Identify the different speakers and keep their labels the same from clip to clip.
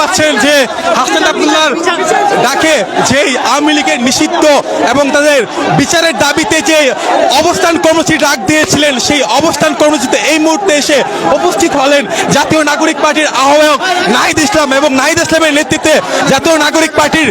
Speaker 1: পাচ্ছেন যে হাসান আবদুল্লাহর ডাকে যেই আওয়ামী লীগের নিষিদ্ধ এবং তাদের বিচারের দাবিতে যে অবস্থান কর্মসূচি ডাক দিয়েছিলেন, সেই অবস্থান কর্মসূচিতে এই মুহূর্তে এসে উপস্থিত হলেন জাতীয় নাগরিক পার্টির আহ্বায়ক নাহিদ ইসলাম এবং নাহিদ ইসলামের নেতৃত্বে জাতীয় নাগরিক পার্টির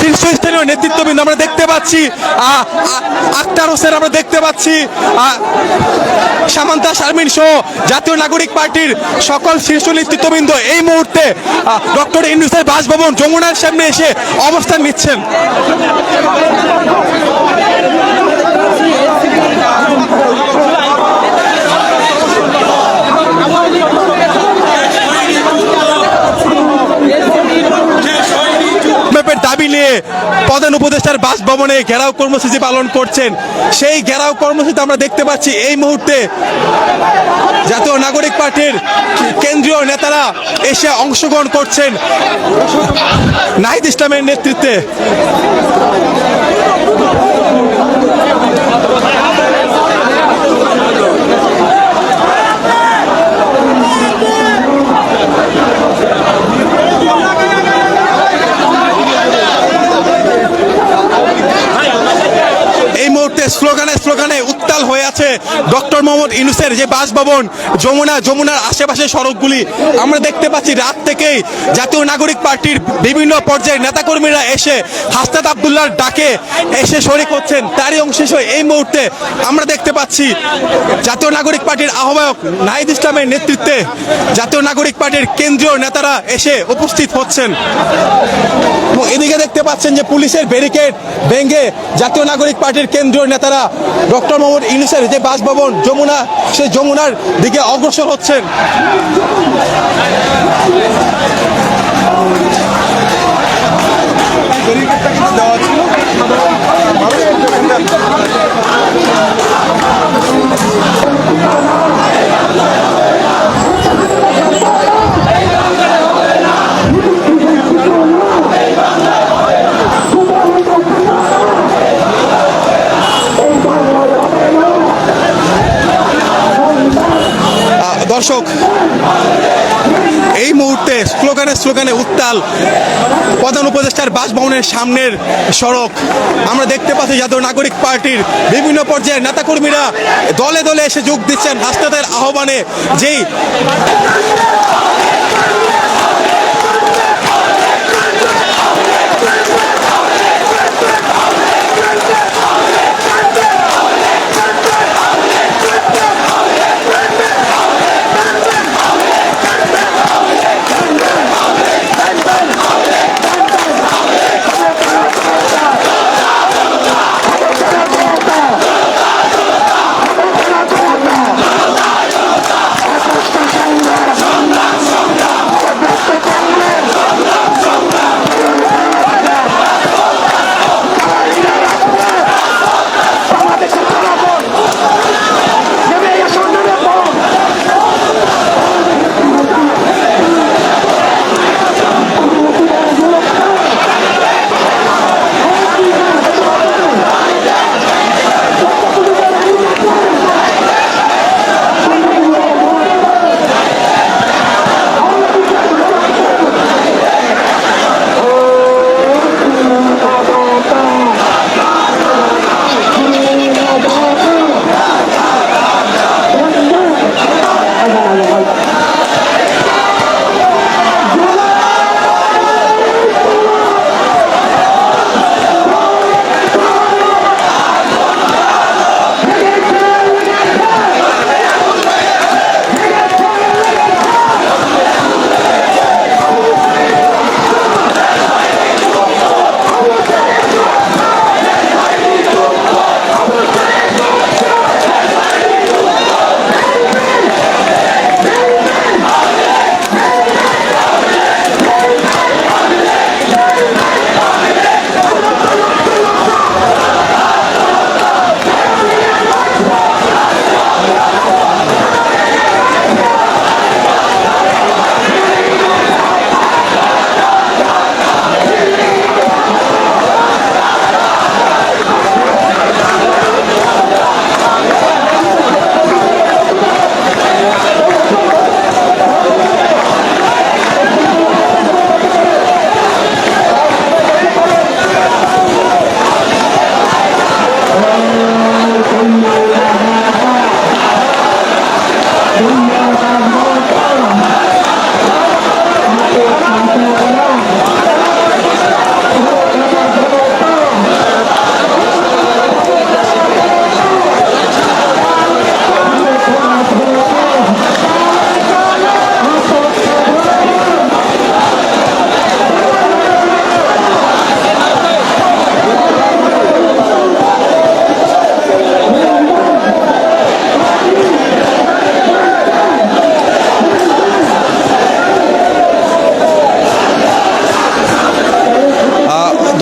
Speaker 1: শীর্ষস্থানীয় নেতৃত্ববৃন্দ আমরা দেখতে পাচ্ছি আক্তার হোসেন আমরা দেখতে পাচ্ছি সামান্তা শারমিন সহ জাতীয় নাগরিক পার্টির সকল শীর্ষ নেতৃত্ববৃন্দ এই মুহূর্তে ডক্টর ইন্ডুসের বাসভবন যমুনার সামনে এসে অবস্থান নিচ্ছেন। দাবি নিয়ে প্রধান উপদেষ্টার বাসভবনে ঘেরাও কর্মসূচি পালন করছেন। সেই ঘেরাও কর্মসূচিতে আমরা দেখতে পাচ্ছি এই মুহূর্তে জাতীয় নাগরিক পার্টির কেন্দ্রীয় নেতারা এসে অংশগ্রহণ করছেন। নাহিদ ইসলামের নেতৃত্বে। Doc ডক্টর মোহাম্মদ ইনুসের যে বাসভবন, যমুনা, যমুনার আশেপাশে সড়কগুলি, আমরা দেখতে পাচ্ছি রাত থেকেই জাতীয় নাগরিক পার্টির বিভিন্ন পর্যায়ের নেতাকর্মীরা এসে হাসনাত আবদুল্লাহর ডাকে এসে শরিক হচ্ছেন। তারই অংশ এই মুহূর্তে আমরা দেখতে পাচ্ছি জাতীয় নাগরিক পার্টির আহ্বায়ক নাহিদ ইসলামের নেতৃত্বে জাতীয় নাগরিক পার্টির কেন্দ্রীয় নেতারা এসে উপস্থিত হচ্ছেন। এবং এদিকে দেখতে পাচ্ছেন যে পুলিশের ব্যারিকেড ভেঙে জাতীয় নাগরিক পার্টির কেন্দ্রীয় নেতারা ডক্টর মোহাম্মদ ইউনুসের যে বাসভবন যমুনা সেই যমুনার দিকে অগ্রসর হচ্ছেন। স্লোগানে স্লোগানে উত্তাল প্রধান উপদেষ্টার বাসভবনের সামনের সড়ক। আমরা দেখতে পাচ্ছি জাতীয় নাগরিক পার্টির বিভিন্ন পর্যায়ের নেতাকর্মীরা দলে দলে এসে যোগ দিচ্ছেন। রাস্তাদের আহ্বানে যেই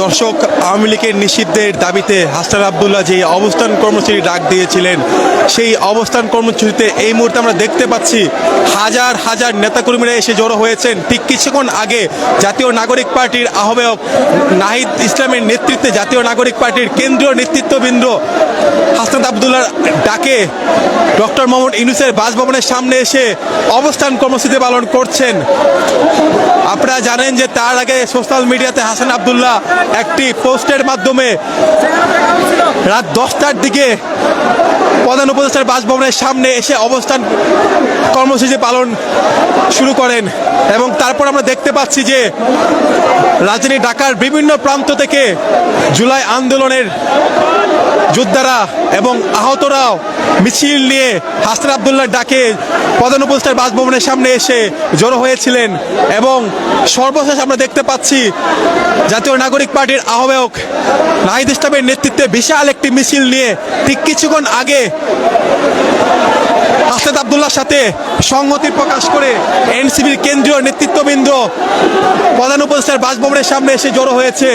Speaker 1: দর্শক, আওয়ামী লীগের নিষিদ্ধের দাবিতে হাসান আবদুল্লাহ যে অবস্থান কর্মসূচি ডাক দিয়েছিলেন, সেই অবস্থান কর্মসূচিতে এই মুহূর্তে আমরা দেখতে পাচ্ছি হাজার হাজার নেতাকর্মীরা এসে জড়ো হয়েছেন। ঠিক কিছুক্ষণ আগে জাতীয় নাগরিক পার্টির আহ্বায়ক নাহিদ ইসলামের নেতৃত্বে জাতীয় নাগরিক পার্টির কেন্দ্রীয় নেতৃত্ববৃন্দ হাসনাত আবদুল্লার ডাকে ডক্টর মোহাম্মদ ইউনুসের বাসভবনের সামনে এসে অবস্থান কর্মসূচি পালন করছেন। আপনারা জানেন যে তার আগে সোশ্যাল মিডিয়াতে হাসান আবদুল্লাহ একটি পোস্টের মাধ্যমে রাত দশটার দিকে প্রধান উপদেষ্টার বাসভবনের সামনে এসে অবস্থান কর্মসূচি পালন শুরু করেন এবং তারপর আমরা দেখতে পাচ্ছি যে রাজধানী ঢাকার বিভিন্ন প্রান্ত থেকে জুলাই আন্দোলনের যোদ্ধারা এবং আহতরাও মিছিল নিয়ে হাসান আবদুল্লাহ ডাকে প্রধান উপদেষ্টার বাসভবনের সামনে এসে জড়ো হয়েছিলেন এবং সর্বশেষ আমরা দেখতে পাচ্ছি জাতীয় নাগরিক পার্টির আহ্বায়ক নাহিদ ইসলামের নেতৃত্বে বিশাল একটি মিছিল নিয়ে ঠিক কিছুক্ষণ আগে আসাদ আবদুল্লার সাথে সংহতি প্রকাশ করে এনসিবির কেন্দ্রীয় নেতৃত্ববৃন্দ, প্রধান উপদেষ্টার বাসভবনের সামনে এসে জড়ো হয়েছে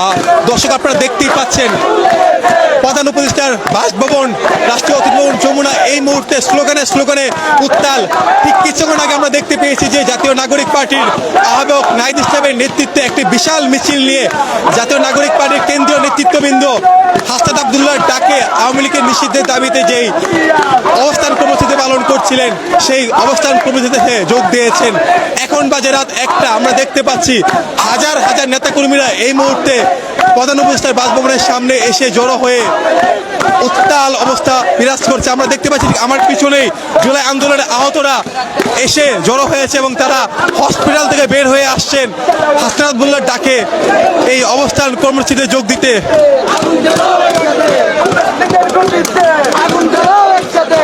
Speaker 1: আহ, দর্শক আপনারা দেখতেই পাচ্ছেন। প্রধান উপদেষ্টার বাসভবন, রাষ্ট্রীয় অতিথি ভবন যমুনা। এই মুহূর্তে স্লোগানে স্লোগানে উত্তাল। ঠিক কিছুক্ষণ আগে আমরা দেখতে পেয়েছি যে জাতীয় নাগরিক পার্টির আহ্বায়ক নাইদ ইসলামের নেতৃত্বে একটি বিশাল মিছিল নিয়ে জাতীয় নাগরিক পার্টির কেন্দ্রীয় নেতৃত্ববৃন্দ হাসনাত আবদুল্লাহর ডাকে আওয়ামী লীগের নিষিদ্ধের দাবিতে যেই অবস্থান কর্মসূচি পালন করছিলেন, সেই অবস্থান কর্মসূচিতে যোগ দিয়েছেন। এখন বাজে রাত একটা, আমরা দেখতে পাচ্ছি হাজার হাজার নেতাকর্মীরা এই মুহূর্তে প্রধান উপদেষ্টার বাসভবনের সামনে এসে জড়ো হয়ে উত্তাল অবস্থা বিরাজ করছে। আমরা দেখতে পাচ্ছি আমার পিছনেই জুলাই আন্দোলনের আহতরা এসে জড়ো হয়েছে এবং তারা হসপিটাল থেকে বের হয়ে আসছেন। হাসনাত মোল্লার ডাকে এই অবস্থান কর্মসূচিতে যোগ দিতে।
Speaker 2: আগুন জ্বালাও একসাথে। আগুন জ্বালাও একসাথে